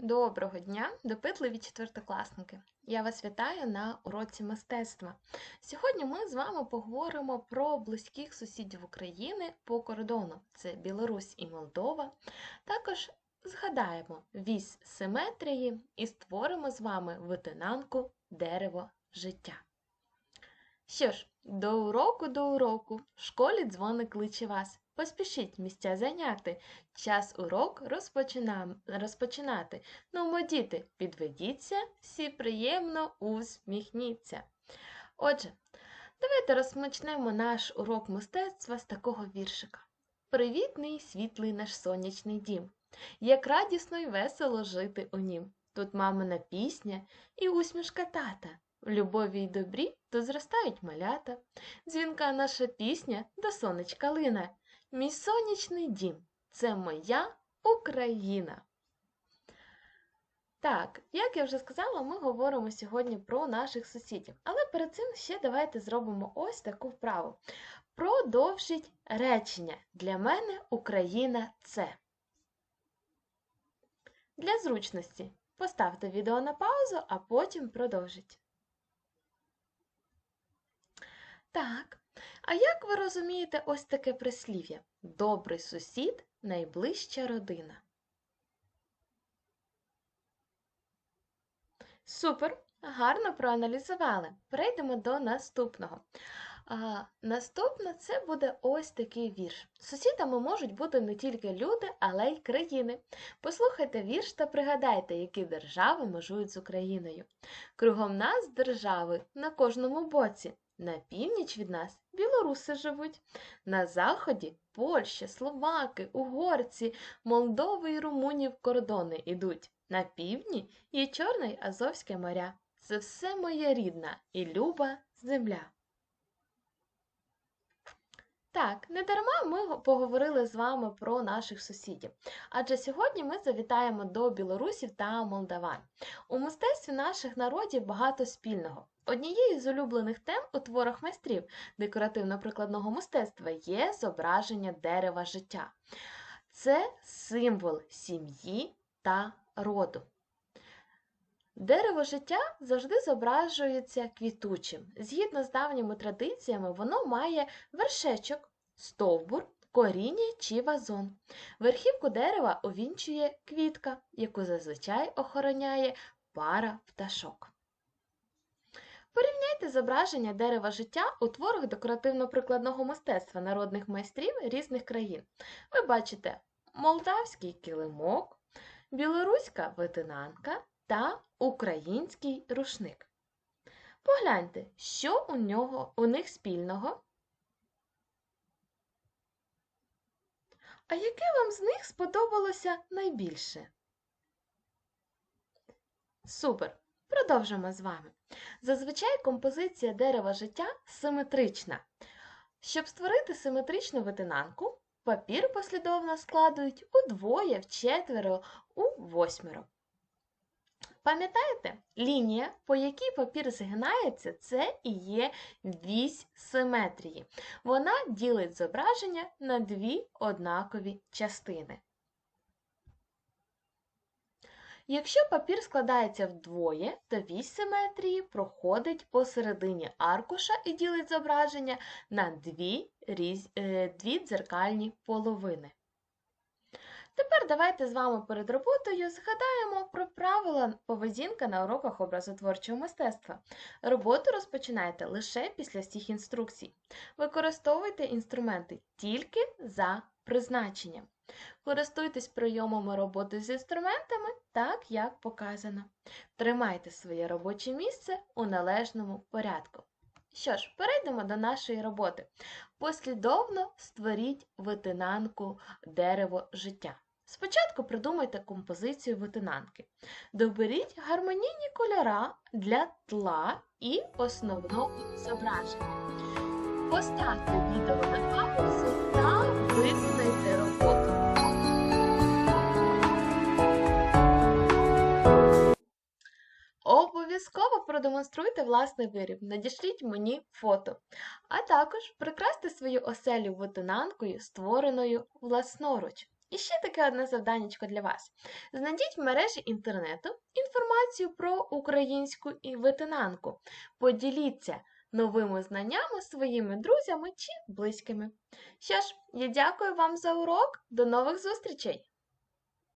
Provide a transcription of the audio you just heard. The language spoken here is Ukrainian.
Доброго дня, допитливі четвертокласники! Я вас вітаю на уроці мистецтва. Сьогодні ми з вами поговоримо про близьких сусідів України по кордону це Білорусь і Молдова. Також згадаємо вісь симетрії і створимо з вами витинанку дерево життя. Що ж, до уроку до уроку, в школі дзвоник кличе вас. Поспішіть місця зайняти. Час урок розпочинати. Ну, діти, підведіться, всі приємно усміхніться. Отже, давайте розпочнемо наш урок мистецтва з такого віршика. Привітний, світлий наш сонячний дім. Як радісно й весело жити у нім. Тут мамина пісня і усмішка тата. В любові й добрі то зростають малята. Дзвінка наша пісня до сонечка лина. Мій сонячний дім це моя Україна. Так, як я вже сказала, ми говоримо сьогодні про наших сусідів. Але перед цим ще давайте зробимо ось таку вправу. Продовжіть речення. Для мене Україна це. Для зручності поставте відео на паузу, а потім продовжіть. Так. А як ви розумієте ось таке прислів'я? Добрий сусід найближча родина. Супер! Гарно проаналізували. Перейдемо до наступного. А, наступне це буде ось такий вірш. Сусідами можуть бути не тільки люди, але й країни. Послухайте вірш та пригадайте, які держави межують з Україною. Кругом нас держави на кожному боці. На північ від нас білоруси живуть, на заході Польща, Словаки, Угорці, Молдови і Румунів кордони ідуть. На півдні є Чорне й Азовське моря. Це все моя рідна і люба земля. Так, не дарма ми поговорили з вами про наших сусідів. Адже сьогодні ми завітаємо до білорусів та молдаван. У мистецтві наших народів багато спільного. Однією з улюблених тем у творах майстрів декоративно-прикладного мистецтва є зображення дерева життя. Це символ сім'ї та роду. Дерево життя завжди зображується квітучим. Згідно з давніми традиціями, воно має вершечок, стовбур, коріння чи вазон. Верхівку дерева увінчує квітка, яку зазвичай охороняє пара пташок. Порівняйте зображення дерева життя у творах декоративно-прикладного мистецтва народних майстрів різних країн. Ви бачите молдавський килимок, білоруська витинанка та український рушник. Погляньте, що у, нього, у них спільного. А яке вам з них сподобалося найбільше? Супер! Продовжимо з вами. Зазвичай композиція дерева життя симетрична. Щоб створити симетричну витинанку, папір послідовно складують удвоє, вчетверо, у восьмеро. Пам'ятаєте, лінія, по якій папір згинається, це і є вісь симетрії. Вона ділить зображення на дві однакові частини. Якщо папір складається вдвоє, то вісь симетрії проходить посередині аркуша і ділить зображення на дві, різ... е, дві дзеркальні половини. Тепер давайте з вами перед роботою згадаємо про правила поведінки на уроках образотворчого мистецтва. Роботу розпочинайте лише після всіх інструкцій. Використовуйте інструменти тільки за призначенням. Користуйтесь прийомами роботи з інструментами так, як показано. Тримайте своє робоче місце у належному порядку. Що ж, перейдемо до нашої роботи. Послідовно створіть витинанку дерево життя. Спочатку придумайте композицію витинанки. Доберіть гармонійні кольора для тла і основного зображення. Поставте відео на паузу та виконайте роботу. Обов'язково продемонструйте власний виріб, надішліть мені фото, а також прикрасьте свою оселю витинанкою, створеною власноруч. І ще таке одне завданнячко для вас. Знайдіть в мережі інтернету інформацію про українську і ветенанку. Поділіться новими знаннями своїми друзями чи близькими. Що ж, я дякую вам за урок. До нових зустрічей!